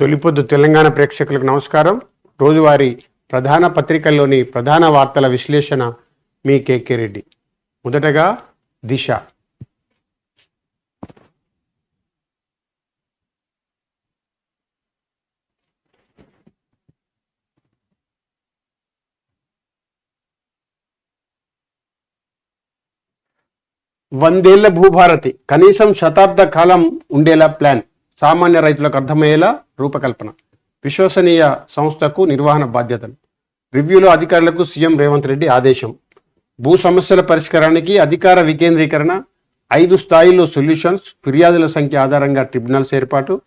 తొలిపొద్దు తెలంగాణ ప్రేక్షకులకు నమస్కారం. రోజువారీ ప్రధాన పత్రికల్లోని ప్రధాన వార్తల విశ్లేషణ మీ కేకే రెడ్డి. మొదటగా దిశ. వందేళ్ళ భూభారతి కనీసం శతాబ్ద కాలం ఉండేలా ప్లాన్. సామాన్య రైతులకు అర్థమయ్యేలా రూపకల్పన. విశ్వసనీయ సంస్థకు నిర్వహణ బాధ్యతలు. రివ్యూలో అధికారులకు సీఎం రేవంత్ రెడ్డి ఆదేశం. భూ సమస్యల పరిష్కారానికి అధికార వికేంద్రీకరణ ఐదు స్థాయిల్లో సొల్యూషన్స్ ఫిర్యాదుల సంఖ్య ఆధారంగా ట్రిబ్యునల్స్ ఏర్పాటు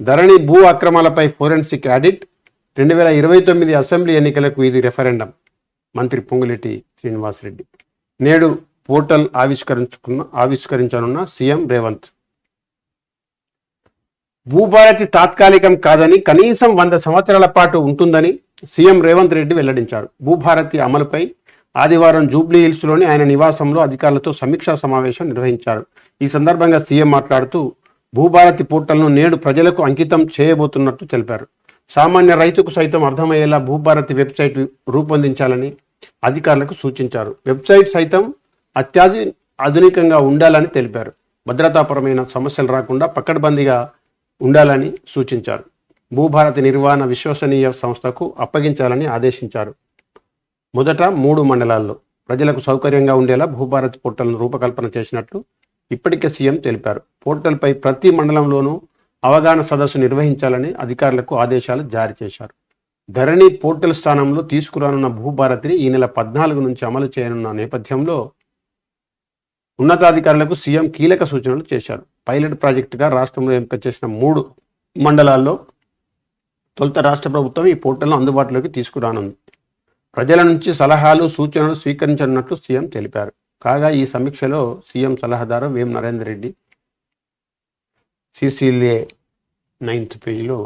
ధరణి భూ అక్రమాలపై ఫోరెన్సిక్ ఆడిట్ రెండు వేల ఇరవై తొమ్మిది అసెంబ్లీ ఎన్నికలకు ఇది రెఫరెండం. మంత్రి పొంగులేటి శ్రీనివాసరెడ్డి. నేడు పోర్టల్ ఆవిష్కరించుకున్న ఆవిష్కరించనున్న సీఎం రేవంత్. భూభారతి తాత్కాలికం కాదని కనీసం వంద సంవత్సరాల పాటు ఉంటుందని సీఎం రేవంత్ రెడ్డి వెల్లడించారు. భూభారతి అమలుపై ఆదివారం జూబ్లీ హిల్స్లోని ఆయన నివాసంలో అధికారులతో సమీక్షా సమావేశం నిర్వహించారు. ఈ సందర్భంగా సీఎం మాట్లాడుతూ భూభారతి పోర్టల్ను నేడు ప్రజలకు అంకితం చేయబోతున్నట్టు తెలిపారు. సామాన్య రైతుకు సైతం అర్థమయ్యేలా భూభారతి వెబ్సైట్ రూపొందించాలని అధికారులకు సూచించారు. వెబ్సైట్ సైతం అత్యాధు ఆధునికంగా ఉండాలని తెలిపారు. భద్రతాపరమైన సమస్యలు రాకుండా పక్కడబందీగా ఉండాలని సూచించారు. భూభారతి నిర్వహణ విశ్వసనీయ సంస్థకు అప్పగించాలని ఆదేశించారు. మొదట మూడు మండలాల్లో ప్రజలకు సౌకర్యంగా ఉండేలా భూభారతి పోర్టల్ను రూపకల్పన చేసినట్లు ఇప్పటికే సీఎం తెలిపారు. పోర్టల్పై ప్రతి మండలంలోనూ అవగాహన సదస్సు నిర్వహించాలని అధికారులకు ఆదేశాలు జారీ చేశారు. ధరణి పోర్టల్ స్థానంలో తీసుకురానున్న భూభారతిని ఈ నెల పద్నాలుగు నుంచి అమలు చేయనున్న నేపథ్యంలో ఉన్నతాధికారులకు సీఎం కీలక సూచనలు చేశారు. పైలట్ ప్రాజెక్టుగా రాష్ట్రంలో ఎంపిక చేసిన మూడు మండలాల్లో తొలుత రాష్ట్ర ప్రభుత్వం ఈ పోర్టల్ను అందుబాటులోకి తీసుకురానుంది. ప్రజల నుంచి సలహాలు సూచనలు స్వీకరించనున్నట్లు సీఎం తెలిపారు. కాగా ఈ సమీక్షలో సీఎం సలహాదారు వేం నరేందర్ రెడ్డి సిసిఎల్ఏ నైన్త్ పేజీలో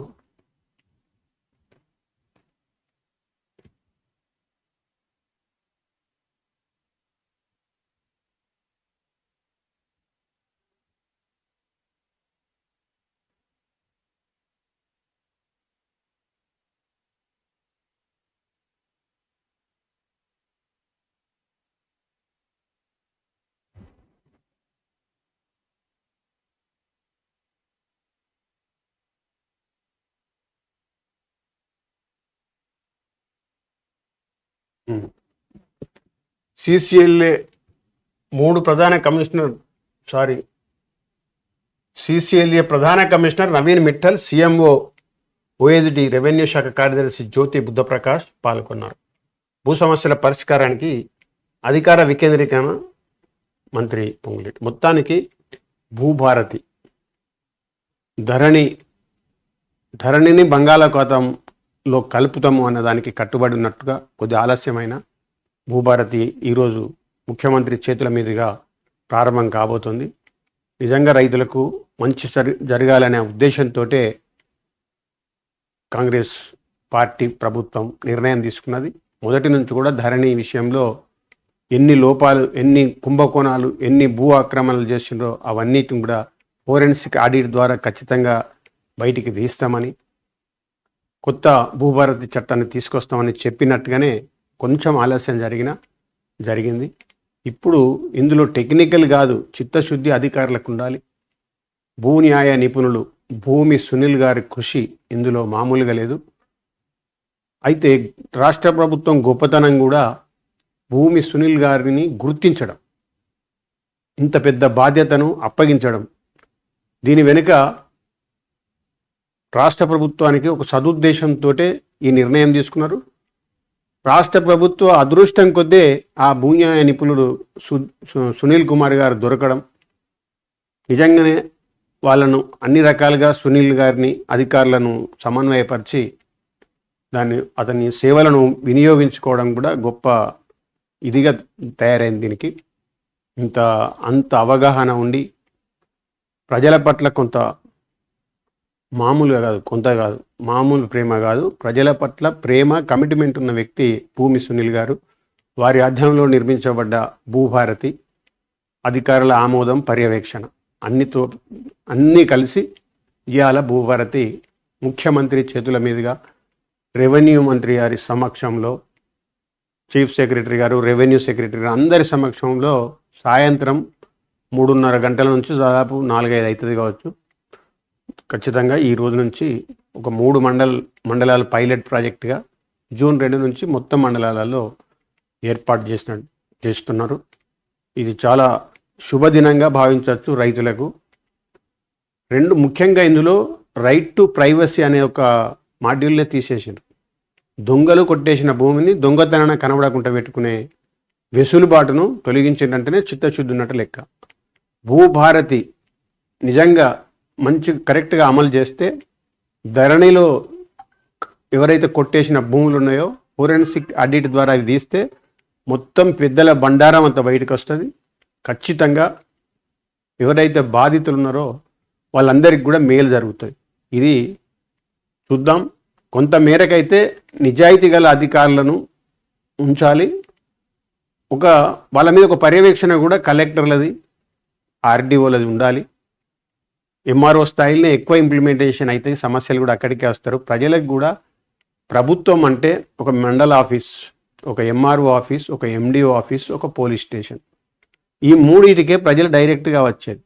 సిసిఎల్ఏ మూడు ప్రధాన కమిషనర్ సారీ సిసిఎల్ఏ ప్రధాన commissioner Naveen Mittal CMO OSD revenue శాఖ కార్యదర్శి జ్యోతి బుద్ధప్రకాష్ పాల్గొన్నారు. భూ సమస్యల పరిష్కారానికి అధికార వికేంద్రీకరణ మంత్రి పొంగులేటి. మొత్తానికి భూభారతి ధరణి ధరణిని బంగాళాఖాతం లో కలుపుతాము అన్న దానికి కట్టుబడి ఉన్నట్టుగా కొద్ది ఆలస్యమైన భూభారతి ఈరోజు ముఖ్యమంత్రి చేతుల మీదుగా ప్రారంభం కాబోతుంది. నిజంగా రైతులకు మంచి సరి జరగాలనే ఉద్దేశంతో కాంగ్రెస్ పార్టీ ప్రభుత్వం నిర్ణయం తీసుకున్నది. మొదటి నుంచి కూడా ధరణి విషయంలో ఎన్ని లోపాలు ఎన్ని కుంభకోణాలు ఎన్ని భూ ఆక్రమణలు చేసిండ్రో అవన్నిటిని కూడా ఫోరెన్సిక్ ఆడిట్ ద్వారా ఖచ్చితంగా బయటికి తీస్తామని కొత్త భూభారతి చట్టాన్ని తీసుకొస్తామని చెప్పినట్టుగానే కొంచెం ఆలస్యం జరిగిన జరిగింది. ఇప్పుడు ఇందులో టెక్నికల్ కాదు చిత్తశుద్ధి అధికారులకు ఉండాలి. భూ న్యాయ నిపుణులు భూమి సునీల్ గారి కృషి ఇందులో మామూలుగా లేదు. అయితే రాష్ట్ర ప్రభుత్వం గొప్పతనం కూడా భూమి సునీల్ గారిని గుర్తించడం ఇంత పెద్ద బాధ్యతను అప్పగించడం. దీని వెనుక రాష్ట్ర ప్రభుత్వానికి ఒక సదుద్దేశంతో ఈ నిర్ణయం తీసుకున్నారు. రాష్ట్ర ప్రభుత్వ అదృష్టం కొద్దే ఆ భూన్యాయ నిపుణుడు సు సునీల్ కుమార్ గారు దొరకడం నిజంగానే వాళ్ళను అన్ని రకాలుగా సునీల్ గారిని అధికారులను సమన్వయపరిచి దాన్ని అతని సేవలను వినియోగించుకోవడం కూడా గొప్ప ఇదిగా తయారైంది దీనికి. ఇంత అంత అవగాహన ఉండి ప్రజల పట్ల కొంత మామూలుగా కాదు కొంత కాదు. మామూలు ప్రేమ కాదు. ప్రజల పట్ల ప్రేమ కమిట్మెంట్ ఉన్న వ్యక్తి భూమి సునీల్ గారు. వారి ఆధ్వర్యంలో నిర్మించబడ్డ భూభారతి అధికారుల ఆమోదం పర్యవేక్షణ. అన్నితో అన్నీ కలిసి ఇవాళ భూభారతి ముఖ్యమంత్రి చేతుల మీదుగా రెవెన్యూ మంత్రి గారి సమక్షంలో చీఫ్ సెక్రటరీ గారు రెవెన్యూ సెక్రటరీ గారు అందరి సమక్షంలో సాయంత్రం మూడున్నర గంటల నుంచి దాదాపు నాలుగైదు అవుతుంది కావచ్చు. ఖచ్చితంగా ఈ రోజు నుంచి ఒక మూడు మండల్ మండలాల పైలట్ ప్రాజెక్టుగా జూన్ రెండు నుంచి మొత్తం మండలాలలో ఏర్పాటు చేసిన చేస్తున్నారు. ఇది చాలా శుభదినంగా భావించవచ్చు రైతులకు. రెండు ముఖ్యంగా ఇందులో రైట్ టు ప్రైవసీ అనే ఒక మాడ్యూల్నే తీసేసారు దొంగలు కొట్టేసిన భూమిని దొంగతనాన కనబడకుండా పెట్టుకునే వెసులుబాటును తొలగించిందంటేనే చిత్తశుద్ధి ఉన్నట్టు లెక్క. భూభారతి నిజంగా మంచి కరెక్ట్గా అమలు చేస్తే ధరణిలో ఎవరైతే కొట్టేసిన భూములు ఉన్నాయో ఫోరెన్సిక్ ఆడిట్ ద్వారా అవి తీస్తే మొత్తం పెద్దల బండారం అంత బయటకు వస్తుంది. ఖచ్చితంగా ఎవరైతే బాధితులు ఉన్నారో వాళ్ళందరికీ కూడా మేలు జరుగుతుంది. ఇది చూద్దాం. కొంత మేరకైతే నిజాయితీ గల అధికారులను ఉంచాలి. ఒక వాళ్ళ మీద ఒక పర్యవేక్షణ కూడా కలెక్టర్లది ఆర్డీఓలది ఉండాలి. ఎంఆర్ఓ స్థాయిలో ఎక్కువ ఇంప్లిమెంటేషన్ అయితే సమస్యలు కూడా అక్కడికే వస్తారు. ప్రజలకు కూడా ప్రభుత్వం అంటే ఒక మండల ఆఫీస్ ఒక ఎంఆర్ఓ ఆఫీస్ ఒక ఎండిఓ ఆఫీస్ ఒక పోలీస్ స్టేషన్. ఈ మూడింటికే ప్రజలు డైరెక్ట్గా వచ్చేది.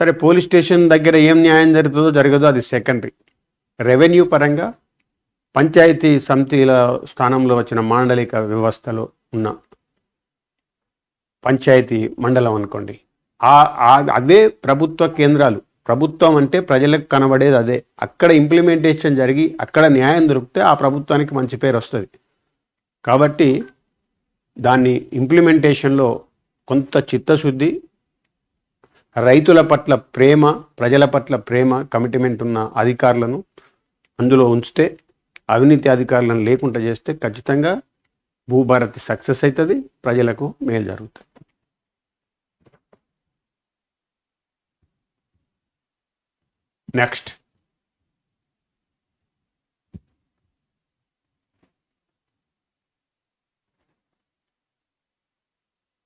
సరే పోలీస్ స్టేషన్ దగ్గర ఏం న్యాయం జరుగుతుందో జరగదో అది సెకండరీ రెవెన్యూ పరంగా పంచాయతీ సమితిల స్థానంలో వచ్చిన మాండలిక వ్యవస్థలో ఉన్న పంచాయతీ మండలం అనుకోండి. అవే ప్రభుత్వ కేంద్రాలు. ప్రభుత్వం అంటే ప్రజలకు కనబడేది అదే. అక్కడ ఇంప్లిమెంటేషన్ జరిగి అక్కడ న్యాయం దొరికితే ఆ ప్రభుత్వానికి మంచి పేరు వస్తుంది. కాబట్టి దాన్ని ఇంప్లిమెంటేషన్లో కొంత చిత్తశుద్ధి రైతుల పట్ల ప్రేమ ప్రజల పట్ల ప్రేమ కమిట్మెంట్ ఉన్న అధికారులను అందులో ఉంచితే అవినీతి అధికారులను లేకుండా చేస్తే ఖచ్చితంగా భూభారతి సక్సెస్ అవుతుంది ప్రజలకు మేలు జరుగుతుంది. నెక్స్ట్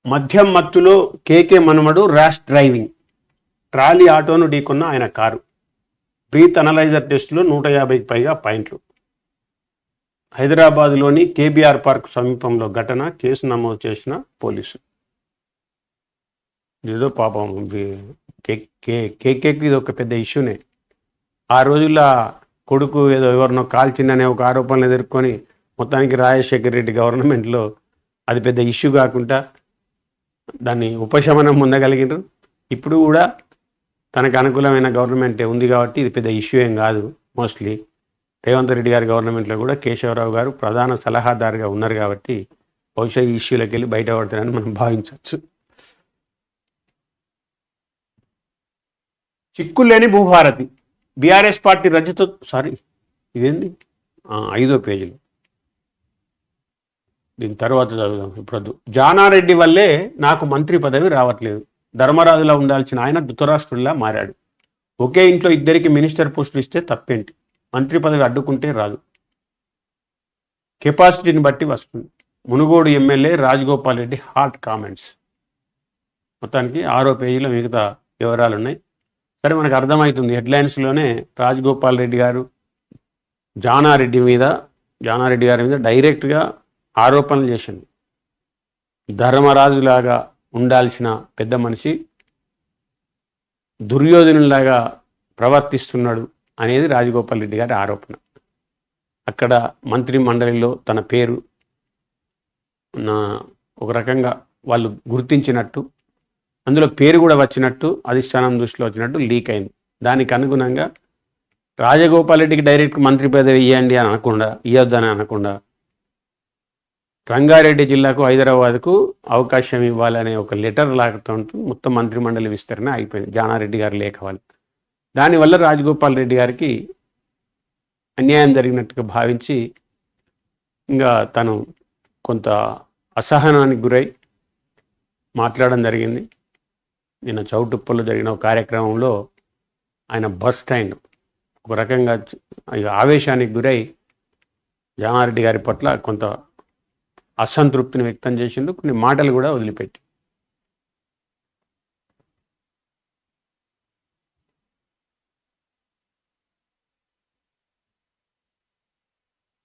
మద్యం మత్తులో కేకే మనుమడు ర్యాష్ డ్రైవింగ్. ట్రాలీ ఆటోను ఢీకొన్న ఆయన కారు. బ్రీత్ అనలైజర్ టెస్టులో నూట యాభైకి పైగా పాయింట్లు. హైదరాబాద్లోని కేబీఆర్ పార్క్ సమీపంలో ఘటన కేసు నమోదు చేసిన పోలీసు. ఏదో పాపం కే- కే- కేకేకి ఇది ఒక పెద్ద ఇష్యూనే. ఆ రోజుల్లో కొడుకు ఏదో ఎవరినో కాల్చిందనే ఒక ఆరోపణలు ఎదుర్కొని మొత్తానికి రాజశేఖర్ రెడ్డి గవర్నమెంట్లో అది పెద్ద ఇష్యూ కాకుండా దాన్ని ఉపశమనం పొందగలిగినారు. ఇప్పుడు కూడా తనకు అనుకూలమైన గవర్నమెంటే ఉంది కాబట్టి ఇది పెద్ద ఇష్యూ ఏం కాదు మోస్ట్లీ. రేవంత్ రెడ్డి గారి గవర్నమెంట్లో కూడా కేశవరావు గారు ప్రధాన సలహాదారుగా ఉన్నారు కాబట్టి బహుశా ఈ ఇష్యూలకు వెళ్ళి బయటపడతారని మనం భావించవచ్చు. చిక్కులేని భూభారతి. బీఆర్ఎస్ పార్టీ రద్దుతో సారీ ఇదేంది? ఐదో పేజీలో. దీని తర్వాత చదువుదాం ఇప్పుడు జానారెడ్డి వల్లే నాకు మంత్రి పదవి రావట్లేదు. ధర్మరాజులా ఉండాల్సిన ఆయన ధృతరాష్ట్రుల్లా మారాడు. ఒకే ఇంట్లో ఇద్దరికి మినిస్టర్ పోస్టులు ఇస్తే తప్పేంటి? మంత్రి పదవి అడ్డుకుంటే రాదు. కెపాసిటీని బట్టి వస్తుంది. Munugode MLA Rajagopal Reddy hot comments. మొత్తానికి ఆరో పేజీలో మిగతా వివరాలు ఉన్నాయి సరే మనకు అర్థమవుతుంది హెడ్లైన్స్లోనే రాజగోపాల్ రెడ్డి గారు జానారెడ్డి మీద జానారెడ్డి గారి మీద డైరెక్ట్గా ఆరోపణలు చేసింది. ధర్మరాజులాగా ఉండాల్సిన పెద్ద మనిషి దుర్యోధనులాగా ప్రవర్తిస్తున్నాడు అనేది రాజగోపాల్ రెడ్డి గారి ఆరోపణ. అక్కడ మంత్రి మండలిలో తన పేరు నా ఒక రకంగా వాళ్ళు గుర్తించినట్టు అందులో పేరు కూడా వచ్చినట్టు అధిష్టానం దృష్టిలో వచ్చినట్టు లీక్ అయింది. దానికి అనుగుణంగా రాజగోపాల్ రెడ్డికి డైరెక్ట్ మంత్రి పదవి ఇవ్వండి అని అనకుండా ఇవ్వద్దని అనకుండా రంగారెడ్డి జిల్లాకు హైదరాబాద్కు అవకాశం ఇవ్వాలనే ఒక లెటర్ లాగుతూ మొత్తం మంత్రిమండలి విస్తరణ అయిపోయింది. జానారెడ్డి గారు లేఖ వల్ల. దానివల్ల రాజగోపాల్ రెడ్డి గారికి అన్యాయం జరిగినట్టుగా భావించి ఇంకా తను కొంత అసహనానికి గురై మాట్లాడడం జరిగింది. నిన్న చౌటుప్పల్లో జరిగిన కార్యక్రమంలో ఆయన బస్ స్టాండ్ ఒక రకంగా ఆవేశానికి గురై జానారెడ్డి గారి పట్ల కొంత అసంతృప్తిని వ్యక్తం చేసిండు కొన్ని మాటలు కూడా వదిలిపెట్టి.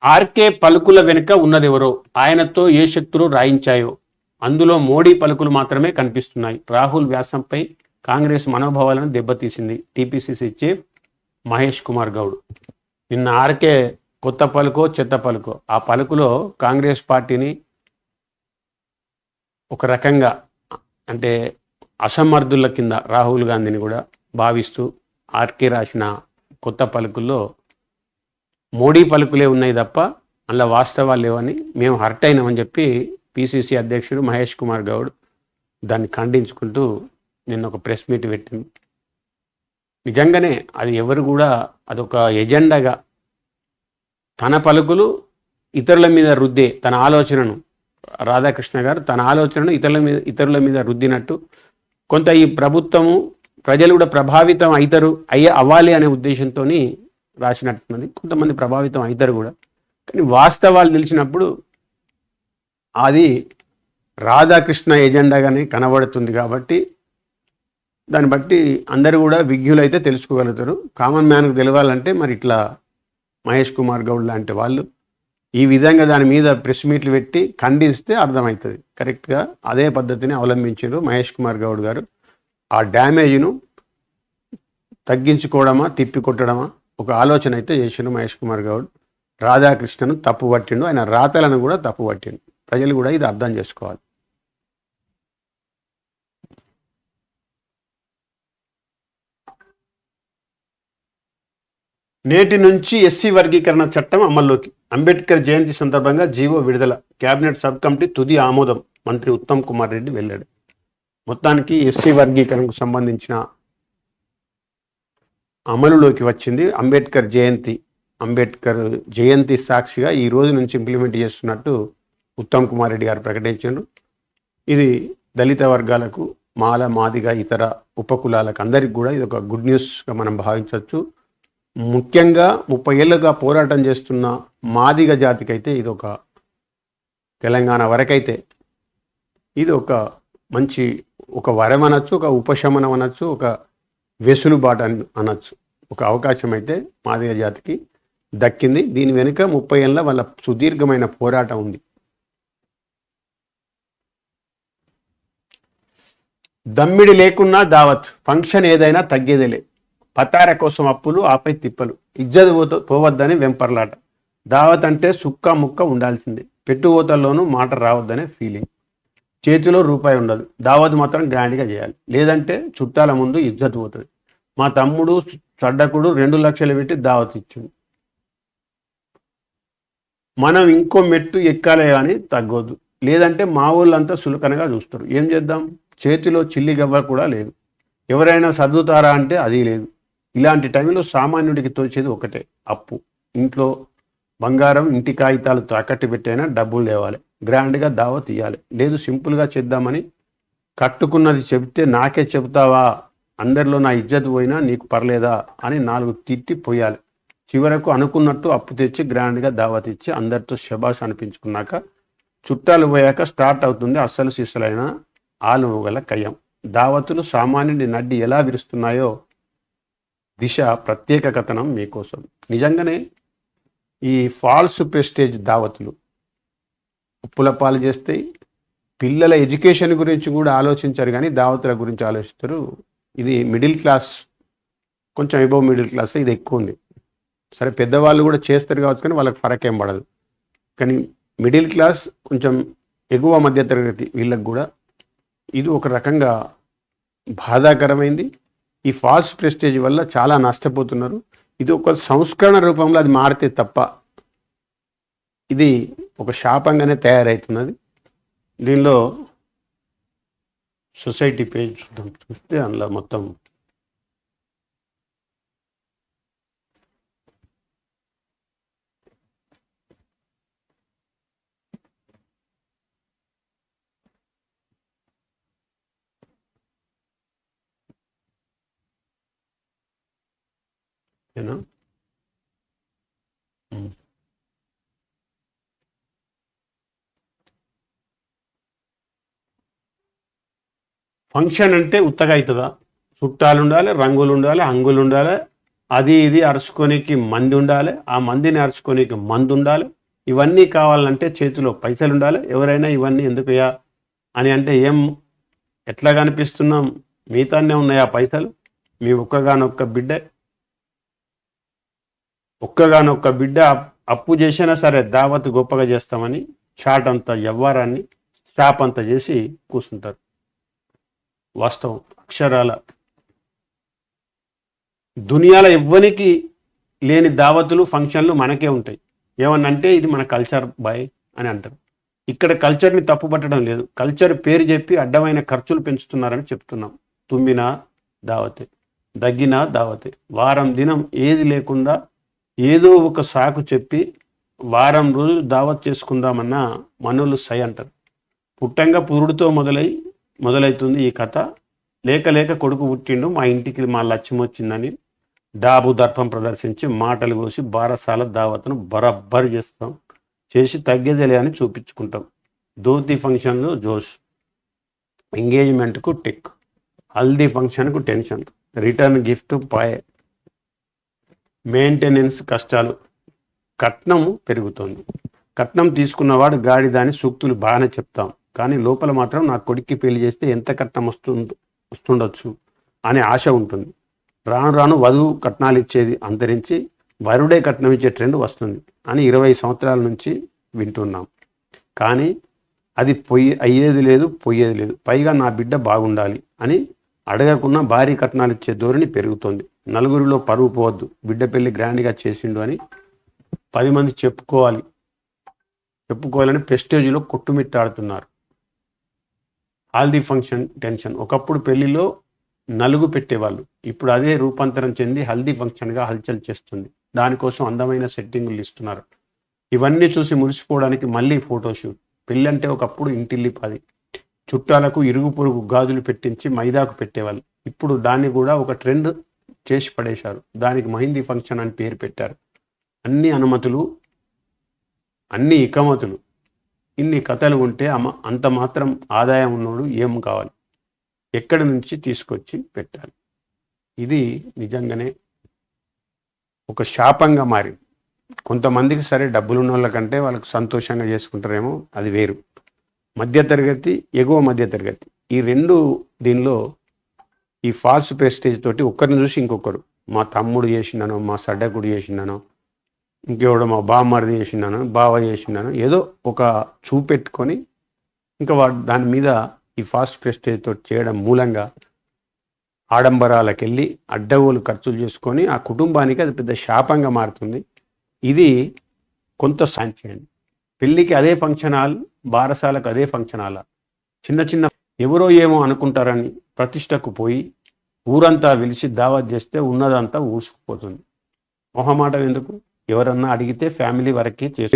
ఆర్కే పలుకుల వెనుక ఉన్నదెవరో? ఆయనతో ఏ శక్తులు రాయించాయో? అందులో మోడీ పలుకులు మాత్రమే కనిపిస్తున్నాయి. రాహుల్ వ్యాసంపై కాంగ్రెస్ మనోభావాలను దెబ్బతీసింది టీపీసీసీ చీఫ్ మహేష్ కుమార్ గౌడ్. నిన్న ఆర్కే కొత్త పలుకో చెత్త పలుకో. ఆ పలుకులో కాంగ్రెస్ పార్టీని ఒక రకంగా అంటే అసమర్థుల కింద రాహుల్ గాంధీని కూడా భావిస్తూ ఆర్కే రాసిన కొత్త పలుకుల్లో మోడీ పలుకులే ఉన్నాయి తప్ప అందులో వాస్తవాలు లేవని మేము హర్ట్ అయినామని చెప్పి పిసిసి అధ్యక్షుడు మహేష్ కుమార్ గౌడ్ దాన్ని ఖండించుకుంటూ నిన్న ఒక ప్రెస్ మీట్ పెట్టింది. నిజంగానే అది ఎవరు కూడా అదొక ఎజెండాగా తన పలుకులు ఇతరుల మీద రుద్దే తన ఆలోచనను రాధాకృష్ణ గారు తన ఆలోచనను ఇతరుల మీద ఇతరుల మీద రుద్దినట్టు కొంత ఈ ప్రభుత్వము ప్రజలు కూడా ప్రభావితం అవుతారు అయ్యే అవ్వాలి అనే ఉద్దేశంతో రాసినట్టున్నది. కొంతమంది ప్రభావితం అవుతారు కూడా. కానీ వాస్తవాలు నిలిచినప్పుడు అది రాధాకృష్ణ ఎజెండాగానే కనబడుతుంది కాబట్టి దాన్ని బట్టి అందరూ కూడా విజ్ఞులైతే తెలుసుకోగలుగుతారు. కామన్ మ్యాన్కు తెలియాలంటే మరి ఇట్లా మహేష్ కుమార్ గౌడ్ లాంటి వాళ్ళు ఈ విధంగా దాని మీద ప్రెస్ మీట్లు పెట్టి ఖండిస్తే అర్థమవుతుంది. కరెక్ట్గా అదే పద్ధతిని అవలంబించారు మహేష్ కుమార్ గౌడ్ గారు. ఆ డ్యామేజ్ను తగ్గించుకోవడమా తిప్పి కొట్టడమా ఒక ఆలోచన అయితే చేసిండు మహేష్ కుమార్ గౌడ్. రాధాకృష్ణను తప్పు పట్టిండు ఆయన రాతలను కూడా తప్పు పట్టిండు ప్రజలు కూడా ఇది అర్థం చేసుకోవాలి. నేటి నుంచి ఎస్సీ వర్గీకరణ చట్టం అమల్లోకి. అంబేద్కర్ జయంతి సందర్భంగా జీవో విడుదల. కేబినెట్ సబ్ కమిటీ తుది ఆమోదం. మంత్రి ఉత్తమ్ కుమార్ రెడ్డి వెళ్ళాడు మొత్తానికి ఎస్సీ వర్గీకరణకు సంబంధించిన అమలులోకి వచ్చింది అంబేద్కర్ జయంతి. అంబేద్కర్ జయంతి సాక్షిగా ఈ రోజు నుంచి ఇంప్లిమెంట్ చేస్తున్నట్టు ఉత్తమ్ కుమార్ రెడ్డి గారు ప్రకటించారు. ఇది దళిత వర్గాలకు మాల మాదిగ ఇతర ఉపకులాలకు అందరికి కూడా ఇది ఒక గుడ్ న్యూస్గా మనం భావించవచ్చు. ముఖ్యంగా ముప్పై ఏళ్ళుగా పోరాటం చేస్తున్న మాదిగ జాతికైతే ఇది ఒక తెలంగాణ వరకైతే ఇది ఒక మంచి ఒక వరం అనొచ్చు ఒక ఉపశమనం అనొచ్చు ఒక వెసులుబాటు అని అనొచ్చు. ఒక అవకాశం అయితే మాదిగ జాతికి దక్కింది. దీని వెనుక ముప్పై ఏళ్ళ వాళ్ళ సుదీర్ఘమైన పోరాటం ఉంది. దమ్మిడి లేకున్నా దావత్ ఫంక్షన్ ఏదైనా తగ్గేదేలే పతార కోసం అప్పులు ఆపై తిప్పలు. ఇజ్జత్ పోత పోవద్దని వెంపర్లాట. దావత్ అంటే సుక్క ముక్క ఉండాల్సిందే. పెట్టుబోతల్లోనూ మాట రావద్దనే ఫీలింగ్ చేతిలో రూపాయి ఉండదు. దావత్ మాత్రం గ్రాండ్గా చేయాలి. లేదంటే చుట్టాల ముందు ఇజ్జత్ పోతుంది. మా తమ్ముడు చడ్డకుడు రెండు లక్షలు పెట్టి దావత్ ఇచ్చింది మనం ఇంకో మెట్టు ఎక్కాలే కానీ తగ్గొద్దు. లేదంటే మా ఊళ్ళంతా సులకనగా చూస్తారు. ఏం చేద్దాం? చేతిలో చిల్లి గవ్వ కూడా లేదు. ఎవరైనా సర్దుతారా అంటే అది లేదు. ఇలాంటి టైంలో సామాన్యుడికి తోచేది ఒకటే అప్పు. ఇంట్లో బంగారం ఇంటి కాగితాలు తాకట్టు పెట్టైనా డబ్బులు లేవాలి గ్రాండ్గా దావా తీయాలి. లేదు సింపుల్గా చేద్దామని కట్టుకున్నది చెబితే నాకే చెబుతావా? అందరిలో నా ఇజ్జత్ పోయినా నీకు పర్లేదా? అని నాలుగు తిట్టి పోయాలి. చివరకు అనుకున్నట్టు అప్పు తెచ్చి గ్రాండ్గా దావత్ ఇచ్చి అందరితో శబాష్ అనిపించుకున్నాక చుట్టాలు పోయాక స్టార్ట్ అవుతుంది అస్సలు సిస్సలైన ఆలు గల కయం దావతులు సామాన్యుడి నడ్డి ఎలా విరుస్తున్నాయో దిశ ప్రత్యేక కథనం మీకోసం. నిజంగానే ఈ ఫాల్స్ ప్రెస్టేజ్ దావతులు ఉప్పుల పాలు చేస్తాయి పిల్లల ఎడ్యుకేషన్ గురించి కూడా ఆలోచించారు కానీ దావతుల గురించి ఆలోచిస్తారు. ఇది మిడిల్ క్లాస్ కొంచెం ఎబో మిడిల్ క్లాస్ ఇది ఎక్కువ ఉంది. సరే పెద్దవాళ్ళు కూడా చేస్తారు కావచ్చు కానీ వాళ్ళకి ఫరక్ ఏం పడదు. కానీ మిడిల్ క్లాస్ కొంచెం ఎగువ మధ్యతరగతి వీళ్ళకి కూడా ఇది ఒక రకంగా బాధాకరమైంది. ఈ ఫాల్స్ ప్రెస్టేజ్ వల్ల చాలా నష్టపోతున్నారు. ఇది ఒక సంస్కరణ రూపంలో అది మారితే తప్ప ఇది ఒక శాపంగానే తయారవుతున్నది దీనిలో సొసైటీ పేజ్ చూద్దాం. చూస్తే అందులో మొత్తం ఏనా ఉమ్. ఫంక్షన్ అంటే ఉత్తగా అవుతుందా చుట్టాలు ఉండాలి రంగులు ఉండాలి హంగులు ఉండాలి అది ఇది అరుచుకోనికి మంది ఉండాలి ఆ మందిని అరుచుకోనికి మంది ఉండాలి ఇవన్నీ కావాలంటే చేతిలో పైసలు ఉండాలి ఎవరైనా ఇవన్నీ ఎందుకయ్యా? అని అంటే ఏం ఎట్లా కనిపిస్తున్నాం? మిగతానే ఉన్నాయి పైసలు? మీ ఒక్కగానొక్క బిడ్డ ఒక్కగానొక్క బిడ్డ అప్పు చేసినా సరే దావత్ గొప్పగా చేస్తామని చాట్ అంత వ్యవహారాన్ని షాప్ అంత చేసి కూర్చుంటారు వాస్తవం. అక్షరాల. దునియాల ఎవ్వనికి లేని దావతులు ఫంక్షన్లు మనకే ఉంటాయి. ఏమన్నంటే ఇది మన కల్చర్ బాయ్ అని అంటారు. ఇక్కడ కల్చర్ని తప్పుపట్టడం లేదు. కల్చర్ పేరు చెప్పి అడ్డమైన ఖర్చులు పెంచుతున్నారని చెప్తున్నాం. తుమ్మినా దావతే దగ్గినా దావతే వారం దినం ఏది లేకుండా ఏదో ఒక సాకు చెప్పి వారం రోజులు దావత్ చేసుకుందామన్నా మనోళ్ళు సై అంటారు. పుట్టంగా పురుడుతో మొదలై మొదలవుతుంది ఈ కథ. లేక లేక కొడుకు పుట్టిండు మా ఇంటికి మా లక్ష్యం వచ్చిందని డాబు దర్పం ప్రదర్శించి మాటలు కోసి బారసాల దావత్ను బరబ్బరు చేస్తాం. చేసి తగ్గేదేలే అని చూపించుకుంటాం. ధోతి ఫంక్షన్లో జోష్. ఎంగేజ్మెంట్కు టిక్. హల్దీ ఫంక్షన్కు టెన్షన్. రిటర్న్ గిఫ్ట్ పాయ్. మెయింటెనెన్స్ కష్టాలు కట్నం పెరుగుతుంది. కట్నం తీసుకున్నవాడు గాడి దాని సూక్తులు బాగానే చెప్తాం. కానీ లోపల మాత్రం నా కొడుక్కి పెళ్ళి చేస్తే ఎంత కట్నం వస్తుందో వస్తుండొచ్చు అనే ఆశ ఉంటుంది. రాను రాను వధువు కట్నాలు ఇచ్చేది అంతరించి వరుడే కట్నం ఇచ్చే ట్రెండ్ వస్తుంది అని ఇరవై సంవత్సరాల నుంచి వింటున్నాం. కానీ అది పొయ్యి అయ్యేది లేదు పోయేది లేదు. పైగా నా బిడ్డ బాగుండాలి అని అడగకుండా భారీ కట్నాలు ఇచ్చే ధోరణి పెరుగుతోంది. నలుగురిలో పరువు పోవద్దు. బిడ్డ పెళ్ళి గ్రాండ్గా చేసిండు అని పది మంది చెప్పుకోవాలి. చెప్పుకోవాలని ప్రెస్టేజ్లో కొట్టుమిట్టాడుతున్నారు. Haldi function tension. ఒకప్పుడు పెళ్ళిలో నలుగు పెట్టేవాళ్ళు. ఇప్పుడు అదే రూపాంతరం చెంది హల్దీ ఫంక్షన్గా హల్చల్ చేస్తుంది. దానికోసం అందమైన సెట్టింగులు ఇస్తున్నారు. ఇవన్నీ చూసి మురిసిపోవడానికి మళ్ళీ ఫోటోషూట్ పెళ్ళంటే ఒకప్పుడు ఇంటిల్లి పది. చుట్టాలకు ఇరుగు పొరుగు గాజులు పెట్టించి మైదాకు పెట్టేవాళ్ళు. ఇప్పుడు దాన్ని కూడా ఒక ట్రెండ్ చేసి పడేశారు. దానికి మహిందీ ఫంక్షన్ అని పేరు పెట్టారు. అన్ని అనుమతులు అన్ని ఇకమతులు ఇన్ని కథలు ఉంటే అమ అంత మాత్రం ఆదాయం ఉన్నోడు ఏం కావాలి? ఎక్కడి నుంచి తీసుకొచ్చి పెట్టాలి? ఇది నిజంగానే ఒక శాపంగా మారింది. కొంతమందికి సరే డబ్బులు ఉన్న వాళ్ళకంటే వాళ్ళకి సంతోషంగా చేసుకుంటారేమో అది వేరు. మధ్యతరగతి ఎగువ మధ్యతరగతి. ఈ రెండు దీనిలో ఈ ఫాల్స్ ప్రెస్టేజ్ తోటి ఒక్కరిని చూసి ఇంకొకరు. మా తమ్ముడు చేసిండనో మా సడ్డకుడు చేసిండనో ఇంకెవడో మా బామ్మరిది చేసిండనో బావ చేసిండనో ఏదో ఒక చూపెట్టుకొని ఇంకా వాడు దాని మీద ఈ ఫాస్ట్ ప్రెస్టేజ్ తోటి చేయడం మూలంగా ఆడంబరాలకు వెళ్ళి అడ్డగోలు ఖర్చులు చేసుకొని ఆ కుటుంబానికి అది పెద్ద శాపంగా మారుతుంది. ఇది కొంత సాయం చేయండి పెళ్ళికి అదే ఫంక్షన్ హాల్ బారసాలకు అదే ఫంక్షన్ అలా చిన్న చిన్న ఎవరో ఏమో అనుకుంటారని ప్రతిష్టకు పోయి ఊరంతా పిలిచి దావత్ చేస్తే ఉన్నదంతా ఊసుకుపోతుంది. మొహమాటం ఎందుకు? ఎవరన్నా అడిగితే ఫ్యామిలీ వరకే చేసి